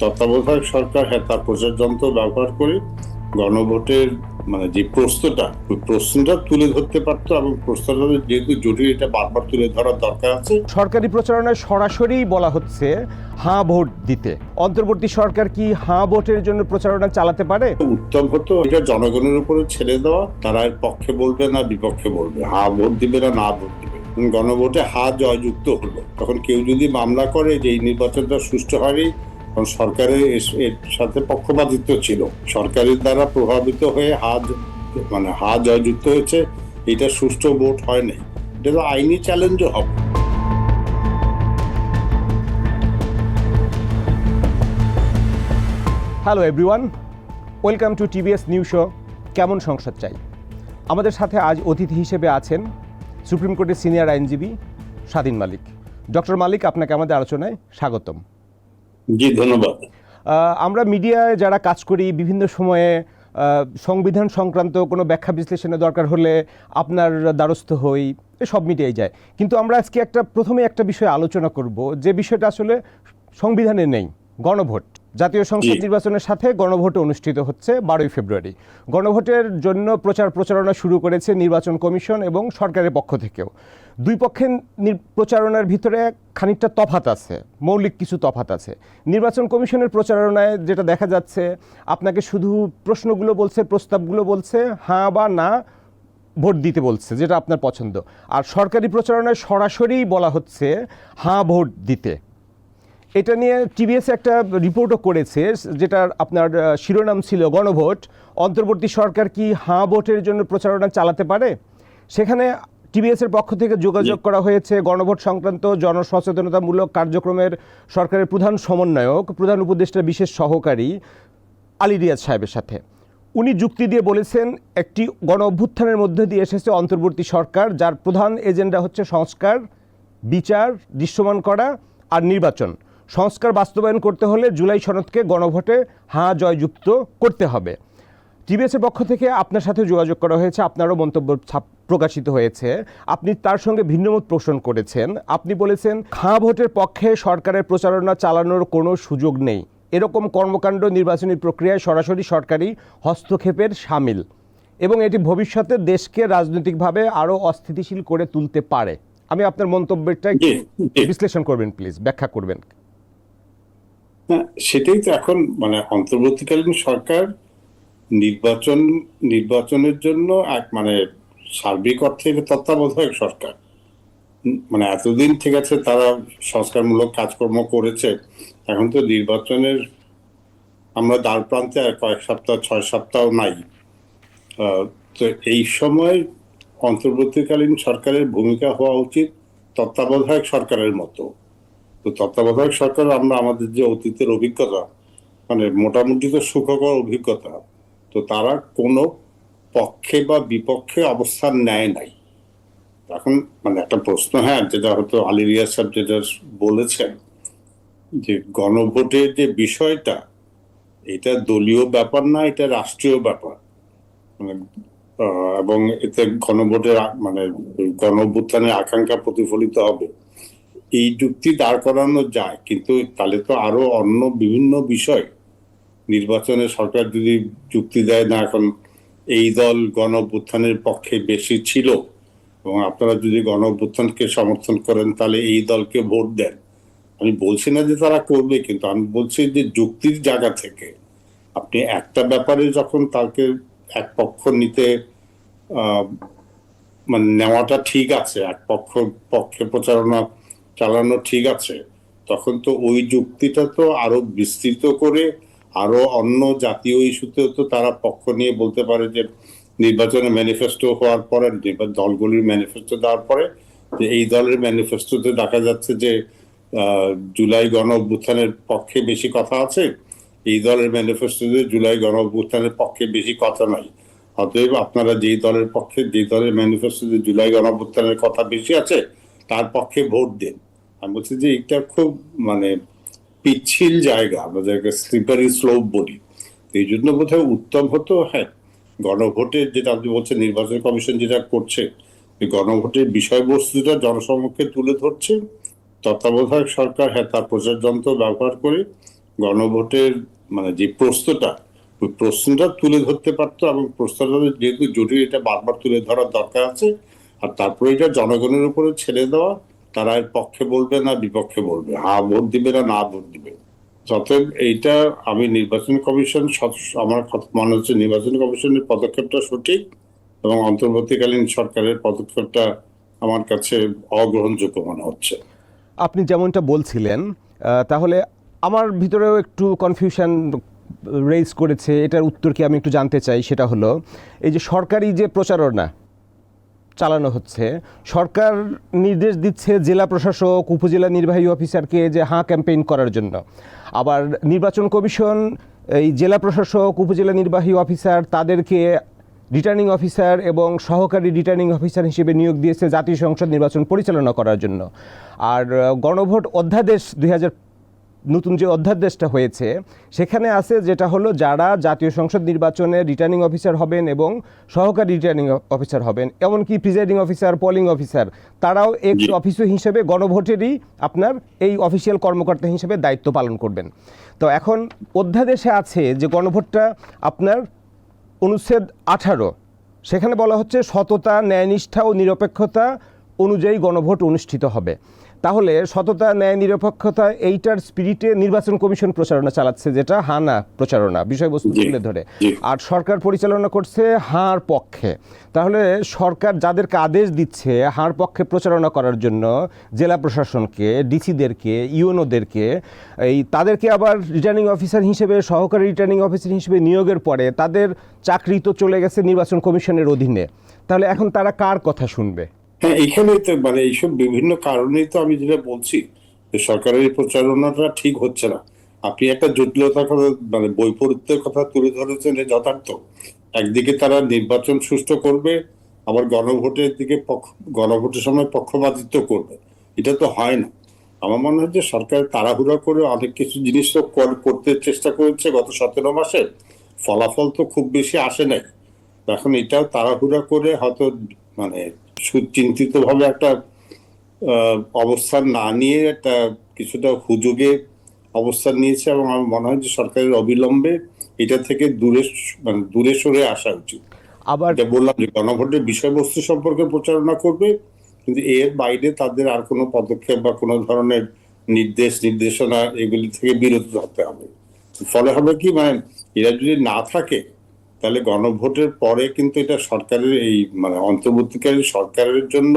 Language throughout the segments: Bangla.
তত্ত্বাবধায়ক সরকার হ্যাঁ তার প্রচার যন্ত্র ব্যবহার করে গণভোটের মানে যে প্রশ্নটা ওই প্রশ্নটা তুলে ধরতে পারতো এবং প্রশ্নটা যেহেতু জটিল এটা বারবার তুলে ধরার দরকার আছে। সরকারি প্রচারণায় সরাসরি বলা হচ্ছে হাঁ ভোট দিতে। অন্তর্বর্তী সরকার কি হাঁ ভোটের জন্য প্রচারণা চালাতে পারে? উত্তম হতো এটা জনগণের উপরে ছেড়ে দেওয়া তারা এর পক্ষে বলবে না বিপক্ষে বলবে। হা ভোট দিবে না না ভোট দিবে। গণভোটে হা জয়যুক্ত হলো। তখন কেউ যদি মামলা করে যে এই নির্বাচনটা সুষ্ঠু হয়নি তখন সরকারের এর সাথে পক্ষপাতিত্ব ছিল। সরকারের দ্বারা প্রভাবিত হয়ে হা জ- মানে হা জয়যুক্ত হয়েছে, এটা সুষ্ঠু ভোট হয় নাই। এটা তো আইনি চ্যালেঞ্জও হবে। Hello everyone welcome to TVS new show কেমন সংসদ চাই? আমাদের সাথে আজ অতিথি হিসেবে আছেন সুপ্রিম কোর্টের সিনিয়র আইনজীবী স্বাধীন মালিক। ডক্টর মালিক, আপনাকে আমাদের আলোচনায় স্বাগতম। জি, ধন্যবাদ। আমরা মিডিয়ায় যারা কাজ করি, বিভিন্ন সময়ে সংবিধান সংক্রান্ত কোনো ব্যাখ্যা বিশ্লেষণের দরকার হলে আপনার দ্বারস্থ হই সব মিটিয়ে যায়। কিন্তু আমরা আজকে একটা, প্রথমে একটা বিষয়ে আলোচনা করব, যে বিষয়টা আসলে সংবিধানে নেই, গণভোট। জাতীয় সংসদ নির্বাচনের সাথে গণভোট অনুষ্ঠিত হচ্ছে বারোই ফেব্রুয়ারি। গণভোটের জন্য প্রচার প্রচারণা শুরু করেছে নির্বাচন কমিশন এবং সরকারের পক্ষ থেকেও। দুই পক্ষের প্রচারণার ভিতরে খানিকটা তফাত আছে মৌলিক কিছু তফাত আছে। নির্বাচন কমিশনের প্রচারণায় যেটা দেখা যাচ্ছে আপনাকে শুধু প্রশ্নগুলো বলছে প্রস্তাবগুলো বলছে হ্যাঁ বা না ভোট দিতে বলছে যেটা আপনার পছন্দ। আর সরকারি প্রচারণায় সরাসরি বলা হচ্ছে হ্যাঁ ভোট দিতে। এটা নিয়ে টিভিএস একটা রিপোর্টও করেছে যেটার আপনার শিরোনাম ছিল গণভোট। অন্তর্বর্তী সরকার কি হাঁ ভোটের জন্য প্রচারণা চালাতে পারে? সেখানে টিভিএস এর পক্ষ থেকে যোগাযোগ করা হয়েছে গণভোট সংক্রান্ত জনসচেতনতামূলক কার্যক্রমের সরকারের প্রধান সমন্বয়ক প্রধান উপদেষ্টা বিশেষ সহকারী আলী রিয়াজ সাহেবের সাথে। উনি যুক্তি দিয়ে বলেছেন একটি গণ অভ্যুত্থানের মধ্যে দিয়ে এসেছে অন্তর্বর্তী সরকার যার প্রধান এজেন্ডা হচ্ছে সংস্কার বিচার দৃশ্যমান করা আর নির্বাচন। সংস্কার বাস্তবায়ন করতে হলে জুলাই সনদকে গণভোটে হাঁ জয়যুক্ত করতে হবে। টিবিএসের পক্ষ থেকে আপনার সাথে যোগাযোগ করা হয়েছে আপনারও মন্তব্য প্রকাশিত হয়েছে। আপনি তার সঙ্গে ভিন্নমত পোষণ করেছেন। আপনি বলেছেন খাঁ ভোটের পক্ষে সরকারের প্রচারণা চালানোর কোনো সুযোগ নেই। এরকম কর্মকাণ্ড নির্বাচনী প্রক্রিয়ায় সরাসরি সরকারি হস্তক্ষেপের সামিল। এবং এটি ভবিষ্যতে দেশকে রাজনৈতিকভাবে আরও অস্থিতিশীল করে তুলতে পারে। আমি আপনার মন্তব্যটা। বিশ্লেষণ করবেন প্লিজ। ব্যাখ্যা করবেন। সেটাই তো এখন মানে অন্তর্বর্তীকালীন সরকার নির্বাচন, নির্বাচনের জন্য এক মানে সার্বিক অর্থে তত্ত্বাবধায়ক সরকার। মানে এতদিন ঠিক আছে তারা সংস্কারমূলক কাজকর্ম করেছে, এখন তো নির্বাচনের আমরা দ্বার প্রান্তে আর কয়েক সপ্তাহ, ছয় সপ্তাহ নাই। তো এই সময় অন্তর্বর্তীকালীন সরকারের ভূমিকা হওয়া উচিত তত্ত্বাবধায়ক সরকারের মতো। তো তত্ত্বাবধায়ক সরকার আমরা আমাদের যে অতীতের অভিজ্ঞতা মানে মোটামুটি তো সুখকর অভিজ্ঞতা, তো তারা কোনো পক্ষে বা বিপক্ষে অবস্থান নেয় নাই। এখন মানে একটা প্রশ্ন হ্যাঁ যেটা হয়তো আলী রিয়াজ সাহেব যেটা বলেছেন, যে গণভোটের যে বিষয়টা, এটা দলীয় ব্যাপার না, এটা রাষ্ট্রীয় ব্যাপার। মানে এবং এতে গণভোটের মানে গণ আকাঙ্ক্ষা প্রতিফলিত হবে। এই যুক্তি দাঁড় করানো যায়, কিন্তু তাহলে তো আরও অন্য বিভিন্ন বিষয়। নির্বাচনে সরকার যদি যুক্তি দেয়, না, এখন এই দল গণ পক্ষে বেশি ছিল, এবং আপনারা যদি গণ সমর্থন করেন, তাহলে এই দলকে ভোট দেন। আমি বলছি না যে তারা করবে, কিন্তু আমি বলছি যে যুক্তির জায়গা থেকে আপনি একটা ব্যাপারে যখন তাকে এক পক্ষ নিতে মানে নেওয়াটা ঠিক আছে, এক পক্ষ পক্ষে প্রচারণা চালানো ঠিক আছে, তখন তো ওই যুক্তিটা তো আরও বিস্তৃত করে আরও অন্য জাতীয় ইস্যুতেও তো তারা পক্ষ নিয়ে বলতে পারে যে নির্বাচনে ম্যানিফেস্টো হওয়ার পরে দলগুলির ম্যানিফেস্টো দেওয়ার পরে যে এই দলের ম্যানিফেস্টোতে দেখা যাচ্ছে যে জুলাই গণ অভ্যুত্থানের পক্ষে বেশি কথা আছে, এই দলের ম্যানিফেস্টোতে জুলাই গণ অভ্যুত্থানের পক্ষে বেশি কথা নাই। অতএব আপনারা যেই দলের পক্ষে, যেই দলের ম্যানিফেস্টোতে জুলাই গণ অভ্যুত্থানের কথা বেশি আছে তার পক্ষে ভোট দেন। আমি বলছি যে এটা খুব মানে পিচ্ছিল জায়গা আমরা যাকে স্লিপারি স্লোপ বলি। এই জন্য বোধহয় উত্তম হতো হ্যাঁ গণভোটের যেটা আপনি বলছেন, নির্বাচন কমিশন যেটা করছে গণভোটের বিষয়বস্তুটা জনসমক্ষে তুলে ধরছে। তত্ত্বাবধায়ক সরকার হ্যাঁ তার প্রচার যন্ত্র ব্যবহার করে গণভোটের মানে যে প্রশ্নটা, ওই প্রশ্নটা তুলে ধরতে পারতো এবং প্রশ্নটা যেহেতু জটিল, এটা বারবার তুলে ধরার দরকার আছে। আর তারপরে এটা জনগণের উপরে ছেড়ে দেওয়া, তারা এর পক্ষে বলবে না, বিপক্ষে বলবে। হা ভোট দিবে না না ভোট দিবে। অতএব এইটা আমি নির্বাচন কমিশন আমার মনে হচ্ছে নির্বাচন কমিশনের পদক্ষেপটা সঠিক এবং অন্তর্বর্তীকালীন সরকারের পদক্ষেপটা আমার কাছে অগ্রহণযোগ্য মনে হচ্ছে। আপনি যেমনটা বলছিলেন তাহলে আমার ভিতরেও একটু কনফিউশন রেজ করেছে। এটার উত্তর কি আমি একটু জানতে চাই? সেটা হলো, এই যে সরকারি যে প্রচারণা চালানো হচ্ছে। সরকার নির্দেশ দিচ্ছে জেলা প্রশাসক, উপজেলা নির্বাহী অফিসারকে যে হাঁ ক্যাম্পেইন করার জন্য। আবার নির্বাচন কমিশন, এই জেলা প্রশাসক, উপজেলা নির্বাহী অফিসার তাদেরকে রিটার্নিং অফিসার এবং সহকারী রিটার্নিং অফিসার হিসেবে নিয়োগ দিয়েছে জাতীয় সংসদ নির্বাচন পরিচালনা করার জন্য। আর গণভোট অধ্যাদেশ দুই হাজার নতুন যে অধ্যাদেশটা হয়েছে সেখানে আছে যেটা হলো যারা জাতীয় সংসদ নির্বাচনে রিটার্নিং অফিসার হবেন এবং সহকারী রিটার্নিং অফিসার হবেন এমনকি প্রিজাইডিং অফিসার পোলিং অফিসার তারাও এক্স জি। অফিসও হিসেবে গণভোটেরই আপনার এই অফিসিয়াল কর্মকর্তা হিসেবে দায়িত্ব পালন করবেন তো এখন অধ্যাদেশে আছে যে গণভোটটা আপনার অনুচ্ছেদ আঠারো সেখানে বলা হচ্ছে সততা ন্যায়নিষ্ঠা ও নিরপেক্ষতা অনুযায়ী গণভোট অনুষ্ঠিত হবে তাহলে সততা ন্যায় নিরপেক্ষতা এইটার স্পিরিটে নির্বাচন কমিশন প্রচারণা চালাচ্ছে যেটা হানা প্রচারণা বিষয়বস্তু তুলে ধরে। আর সরকার পরিচালনা করছে হার পক্ষে। তাহলে সরকার যাদেরকে আদেশ দিচ্ছে হার পক্ষে প্রচারণা করার জন্য জেলা প্রশাসনকে ডিসিদেরকে ইউনোদেরকে এই তাদেরকে আবার রিটার্নিং অফিসার হিসেবে সহকারী রিটার্নিং অফিসার হিসেবে নিয়োগের পরে তাদের চাকরি তো চলে গেছে নির্বাচন কমিশনের অধীনে। তাহলে এখন তারা কার কথা শুনবে? হ্যাঁ এখানে তো মানে এইসব বিভিন্ন কারণেই তো আমি যেটা বলছি, যে সরকারের এই প্রচারণাটা ঠিক হচ্ছে না। আপনি একটা জটিলতার কথা মানে বৈপরীত্যের কথা তুলে ধরেছেন যথার্থ। একদিকে তারা নির্বাচন সুষ্ঠু করবে, আবার গণভোটের দিকে পক্ষ, গণভোটের সময় পক্ষপাতিত্ব করবে। এটা তো হয় না। আমার মনে হয় যে সরকার তাড়াহুড়া করে অনেক কিছু জিনিস তো কর- করতে চেষ্টা করেছে গত সতেরো মাসে। ফলাফল তো খুব বেশি আসে নাই। এখন এটাও তাড়াহুড়া করে হয়তো মানে সুচিন্তিত ভাবে একটা অবস্থান না নিয়ে একটা কিছুটা হুজুগে অবস্থান নিয়েছে এবং আমার মনে হয় যে সরকারের অবিলম্বে এটা থেকে দূরে মানে দূরে সরে আসা উচিত। আবার এটা বললাম যে গণভোটের বিষয়বস্তু সম্পর্কে প্রচারণা করবে কিন্তু এর বাইরে তাদের আর কোনো পদক্ষেপ বা কোনো ধরনের নির্দেশ নির্দেশনা এগুলি থেকে বিরত থাকতে হবে। ফলে হবে কি মানে এরা যদি না থাকে তাহলে গণভোটের পরে কিন্তু এটা সরকারের এই মানে অন্তর্বর্তীকালীন সরকারের জন্য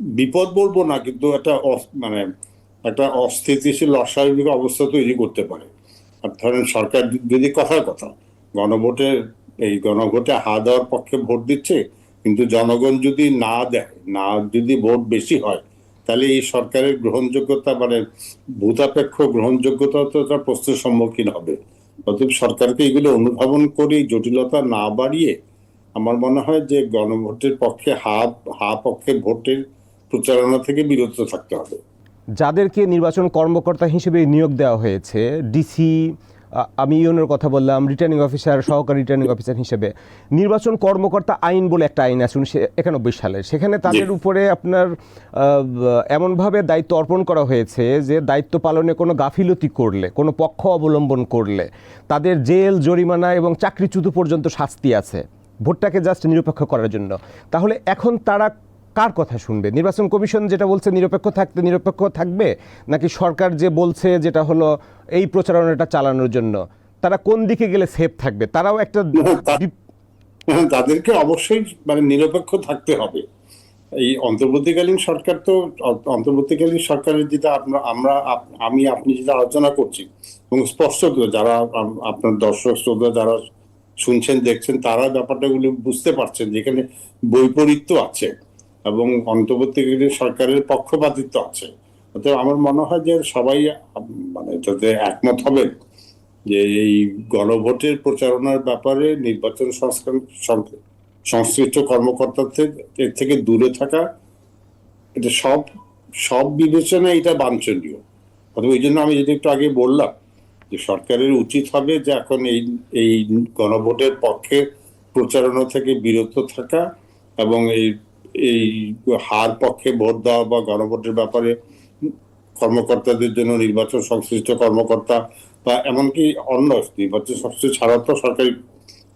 বিপদ বলব না, কিন্তু একটা মানে একটা অস্থিতিশীল, অস্বাভাবিক অবস্থা তৈরি করতে পারে। আর ধরেন সরকার যদি কথার কথা গণভোটের এই গণভোটে হা দেওয়ার পক্ষে ভোট দিচ্ছে, কিন্তু জনগণ যদি না দেয়, না যদি ভোট বেশি হয়, তাহলে এই সরকারের গ্রহণযোগ্যতা মানে ভূতাপেক্ষ গ্রহণযোগ্যতা তো তার প্রশ্নের সম্মুখীন হবে। অতএব সরকারকে এগুলো অনুধাবন করে, জটিলতা না বাড়িয়ে আমার মনে হয় যে গণভোটের পক্ষে, হা হা পক্ষে ভোটের প্রচারণা থেকে বিরত থাকতে হবে। যাদেরকে নির্বাচন কর্মকর্তা হিসেবে নিয়োগ দেওয়া হয়েছে, ডিসি আমি ইউনের কথা বললাম রিটার্নিং অফিসার সহকারী রিটার্নিং অফিসার হিসেবে। নির্বাচন কর্মকর্তা আইন বলে একটা আইন আছে উনিশশো একানব্বই সালে। সেখানে তাদের উপরে আপনার এমনভাবে দায়িত্ব অর্পণ করা হয়েছে যে দায়িত্ব পালনে কোনো গাফিলতি করলে কোনো পক্ষ অবলম্বন করলে তাদের জেল জরিমানা এবং চাকরিচ্যুত পর্যন্ত শাস্তি আছে। ভোটটাকে জাস্ট নিরপেক্ষ করার জন্য। তাহলে এখন তারা কার কথা শুনবে? নির্বাচন কমিশন যেটা বলছে নিরপেক্ষ থাকতে নিরপেক্ষ থাকবে? নাকি সরকার যে বলছে যেটা হলো এই প্রচারণাটা চালানোর জন্য? তারা কোন দিকে গেলে সেফ থাকবে? তারাও একটা বিপ- হ্যাঁ, তাদেরকে অবশ্যই মানে নিরপেক্ষ থাকতে হবে। এই অন্তর্বর্তীকালীন সরকার তো অন্তর্বর্তীকালীন সরকারের যেটা আমরা আমরা আমি আপনি যেটা আলোচনা করছি এবং স্পষ্ট যারা আপনার দর্শক শ্রোতা যারা শুনছেন দেখছেন তারা ব্যাপারটাগুলো বুঝতে পারছেন যেখানে বৈপরীত্য আছে। এবং অন্তর্বর্তীকালীন সরকারের পক্ষপাতিত্ব আছে। অতএব আমার মনে হয় যে সবাই মানে যাতে একমত হবেন যে এই গণভোটের প্রচারণার ব্যাপারে নির্বাচন সংস্কার, সংশ্লিষ্ট কর্মকর্তাদের এর থেকে দূরে থাকা, এটা সব সব বিবেচনায় এটা বাঞ্ছনীয়। অথবা এই জন্য আমি যেটা একটু আগে বললাম যে সরকারের উচিত হবে যে এখন এই এই গণভোটের পক্ষে প্রচারণা থেকে বিরত থাকা এবং এই এই হার পক্ষে ভোট দেওয়া বা গণভোটের ব্যাপারে কর্মকর্তাদের জন্য নির্বাচন সংশ্লিষ্ট কর্মকর্তা বা এমনকি অন্য নির্বাচন সংশ্লিষ্ট ছাড়া তো সরকারি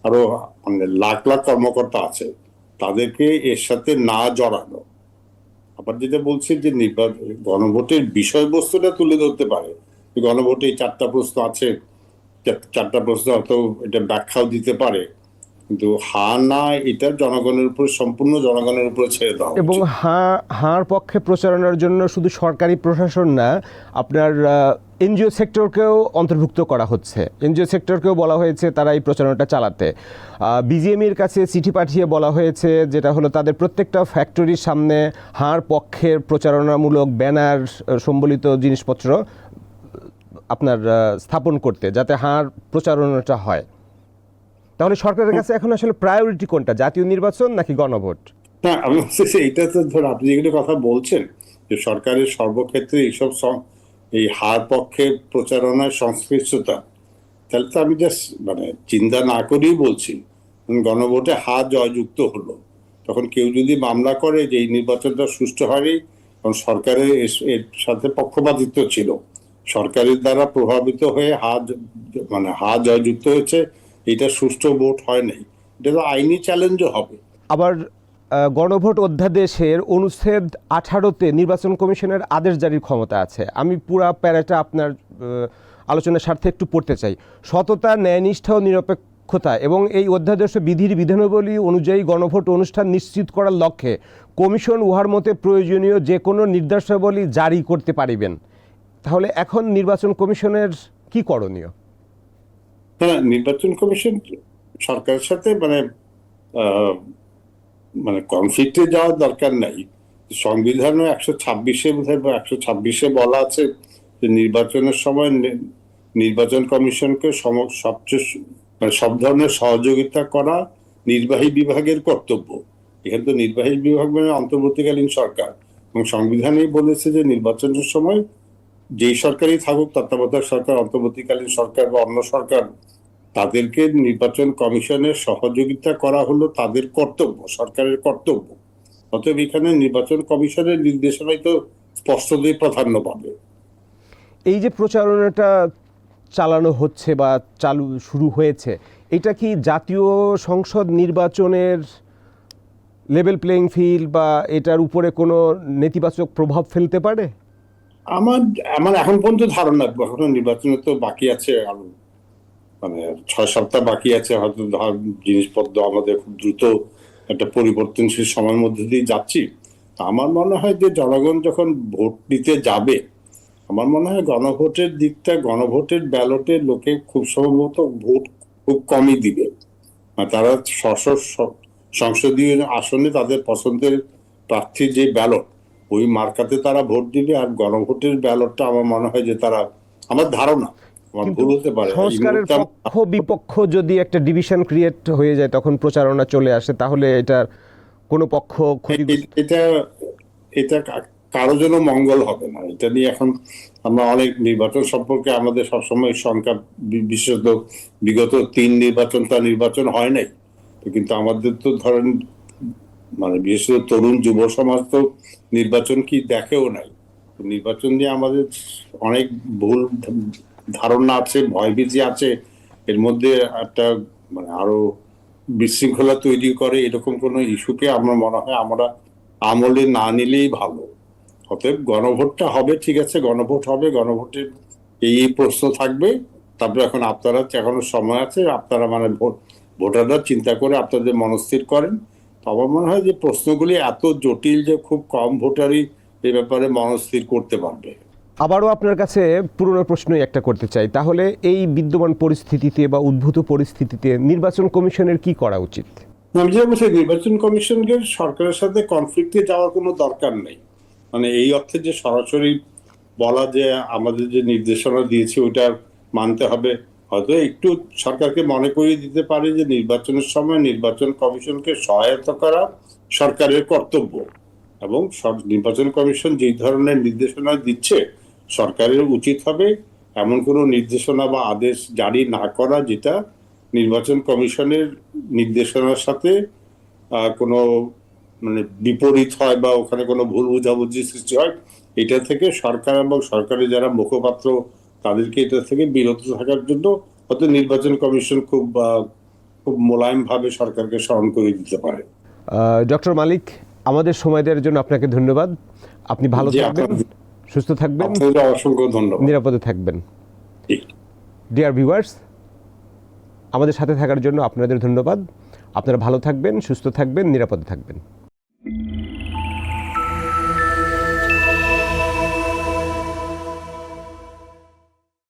আরও মানে লাখ লাখ কর্মকর্তা আছে, তাদেরকে এর সাথে না জড়ানো। আবার যেটা বলছি যে নির্বাচন গণভোটের বিষয়বস্তুটা তুলে ধরতে পারে। গণভোটে চারটা প্রশ্ন আছে, চারটা প্রশ্ন হয়তো এটা ব্যাখ্যাও দিতে পারে। কিন্তু হা না এটা জনগণের উপর, সম্পূর্ণ জনগণের উপরে ছেড়ে দেওয়া এবং। হাঁ, হাঁর পক্ষে প্রচারণার জন্য শুধু সরকারি প্রশাসন না, আপনার এনজিও সেক্টরকেও অন্তর্ভুক্ত করা হচ্ছে। এনজিও সেক্টরকেও বলা হয়েছে তারা এই প্রচারণাটা চালাতে। বিজিএমির কাছে চিঠি পাঠিয়ে বলা হয়েছে যেটা হলো তাদের প্রত্যেকটা ফ্যাক্টরির সামনে হাঁর পক্ষের প্রচারণামূলক ব্যানার সম্বলিত জিনিসপত্র আপনার স্থাপন করতে, যাতে হাঁর প্রচারণাটা হয়। তাহলে সরকারের কাছে এখন আসলে প্রায়োরিটি কোনটা জাতীয় নির্বাচন নাকি গণভোট? না আমি বলছি যে এইটা তো ধর আপনি যেগুলো কথা বলছেন যে সরকারের সর্বক্ষেত্রে এইসব এই হার পক্ষে প্রচারণার সংশ্লিষ্টতা তাহলে তো আমি জাস্ট মানে চিন্তা না করেই বলছি। গণভোটে হা জয়যুক্ত হলো। তখন কেউ যদি মামলা করে যে এই নির্বাচনটা সুষ্ঠু হয়নি কারণ সরকারের এর সাথে পক্ষপাতিত্ব ছিল। সরকারের দ্বারা প্রভাবিত হয়ে হা মানে হা জয়যুক্ত হয়েছে এটা সুষ্ঠু ভোট হয় নাই। এটা তো আইনি চ্যালেঞ্জও হবে। আবার গণভোট অধ্যাদেশের অনুচ্ছেদ আঠারোতে নির্বাচন কমিশনের আদেশ জারির ক্ষমতা আছে। আমি পুরা প্যারাটা আপনার আলোচনার স্বার্থে একটু পড়তে চাই। সততা, ন্যায়নিষ্ঠা ও নিরপেক্ষতা এবং এই অধ্যাদেশ বিধির বিধানাবলী অনুযায়ী গণভোট অনুষ্ঠান নিশ্চিত করার লক্ষ্যে কমিশন উহার মতে প্রয়োজনীয় যে কোনো নির্দেশাবলী জারি করতে পারিবেন। তাহলে এখন নির্বাচন কমিশনের কি করণীয়? হ্যাঁ নির্বাচন কমিশন সরকারের সাথে মানে মানে কনফ্লিক্টে যাওয়ার দরকার নাই। সংবিধানে একশো ছাব্বিশে বোধহয় একশো ছাব্বিশে বলা আছে যে নির্বাচনের সময় নির্বাচন কমিশনকে সম- সবচেয়ে মানে সব ধরনের সহযোগিতা করা নির্বাহী বিভাগের কর্তব্য। এখানে তো নির্বাহী বিভাগ মানে অন্তর্বর্তীকালীন সরকার। এবং সংবিধানেই বলেছে যে নির্বাচনের সময় যেই সরকারই থাকুক, তত্ত্বাবধায়ক সরকার, অন্তর্বর্তীকালীন সরকার বা অন্য সরকার, তাদেরকে নির্বাচন কমিশনের সহযোগিতা করা হলো তাদের কর্তব্য, সরকারের কর্তব্য। অতএব এখানে নির্বাচন কমিশনের নির্দেশনায় তো স্পষ্টতই প্রাধান্য পাবে। এই যে প্রচারণাটা চালানো হচ্ছে বা চালু, শুরু হয়েছে, এটা কি জাতীয় সংসদ নির্বাচনের লেভেল প্লেইং ফিল্ড বা এটার উপরে কোনো নেতিবাচক প্রভাব ফেলতে পারে? আমার আমার এখন পর্যন্ত ধারণা, এখনও নির্বাচনে তো বাকি আছে আরও মানে ছয় সপ্তাহ বাকি আছে, হয়তো ধর জিনিসপত্র আমাদের খুব দ্রুত একটা পরিবর্তনশীল সময়ের মধ্যে দিয়ে যাচ্ছি। আমার মনে হয় যে জনগণ যখন ভোট দিতে যাবে, আমার মনে হয় গণভোটের দিকটা, গণভোটের ব্যালটে লোকে খুব সম্ভবত ভোট খুব কমই দিবে। আর তারা সংসদীয় আসনে তাদের পছন্দের প্রার্থীর যে ব্যালট ওই মার্কাতে তারা ভোট দিবে আর গণভোটের ব্যালটটা আমার মনে হয় যে তারা আমার ধারণা সংস্কারের পক্ষ বিপক্ষ যদি একটা ডিভিশন ক্রিয়েট হয়ে যায় তখন প্রচারণা চলে আসে তাহলে এটার কোনো পক্ষ এটা এটা কারও জন্য মঙ্গল হবে না। এটা নিয়ে এখন আমরা অনেক নির্বাচন সম্পর্কে আমাদের সবসময় সংখ্যা বিশেষত বিগত তিন নির্বাচন তা নির্বাচন হয় নাই। কিন্তু আমাদের তো ধরেন মানে বিশেষত তরুণ যুব সমাজ তো নির্বাচন কি দেখেও নাই। নির্বাচন নিয়ে আমাদের অনেক ভুল ধারণা আছে, ভয়ভীতি আছে। এর মধ্যে একটা মানে আরও বিশৃঙ্খলা তৈরি করে এরকম কোনো ইস্যুকে আমার মনে হয় আমরা আমলে না নিলেই ভালো। অতএব গণভোটটা হবে, ঠিক আছে, গণভোট হবে গণভোটের এই প্রশ্ন থাকবে। তারপরে এখন আপনারা, এখনও সময় আছে, আপনারা মানে ভোট, ভোটাররা চিন্তা করে আপনাদের মনস্থির করেন। আমার মনে হয় যে প্রশ্নগুলি এত জটিল যে খুব কম ভোটারই এ ব্যাপারে মনস্থির করতে পারবে। আবারও আপনার কাছে পুরনো প্রশ্নই একটা করতে চাই। তাহলে এই বিদ্যমান পরিস্থিতিতে বা উদ্ভূত পরিস্থিতিতে নির্বাচন কমিশনের কি করা উচিত? আমি যেটা বলছি নির্বাচন কমিশনকে সরকারের সাথে কনফ্লিক্টে যাওয়ার কোনো দরকার নেই। মানে এই অর্থে যে সরাসরি বলা যে আমাদের যে নির্দেশনা দিয়েছে ওইটা মানতে হবে। হয়তো একটু সরকারকে মনে করিয়ে দিতে পারে যে নির্বাচনের সময় নির্বাচন কমিশনকে সহায়তা করা সরকারের কর্তব্য। এবং নির্বাচন কমিশন যে ধরনের নির্দেশনা দিচ্ছে, সরকারের উচিত হবে এমন কোনো নির্দেশনা বা আদেশ জারি না করা যেটা নির্বাচন কমিশনের নির্দেশনার সাথে কোনো মানে বিপরীত হয় বা ওখানে কোনো ভুল বোঝাবুঝি সৃষ্টি হয়, এটা থেকে সরকার এবং সরকারের যারা মুখপাত্র তাদেরকে এটা থেকে বিরত থাকার জন্য হয়তো নির্বাচন কমিশন খুব খুব মোলায়েম ভাবে সরকারকে স্মরণ করে দিতে পারে। ডক্টর মালিক আমাদের সময় দেওয়ার জন্য আপনাকে ধন্যবাদ। আপনি ভালো থাকবেন সুস্থ থাকবেন। অসংখ্য ধন্যবাদ। নিরাপদে থাকবেন। ডিয়ার ভিউয়ার্স আমাদের সাথে থাকার জন্য আপনাদের ধন্যবাদ। আপনারা ভালো থাকবেন সুস্থ থাকবেন নিরাপদে থাকবেন।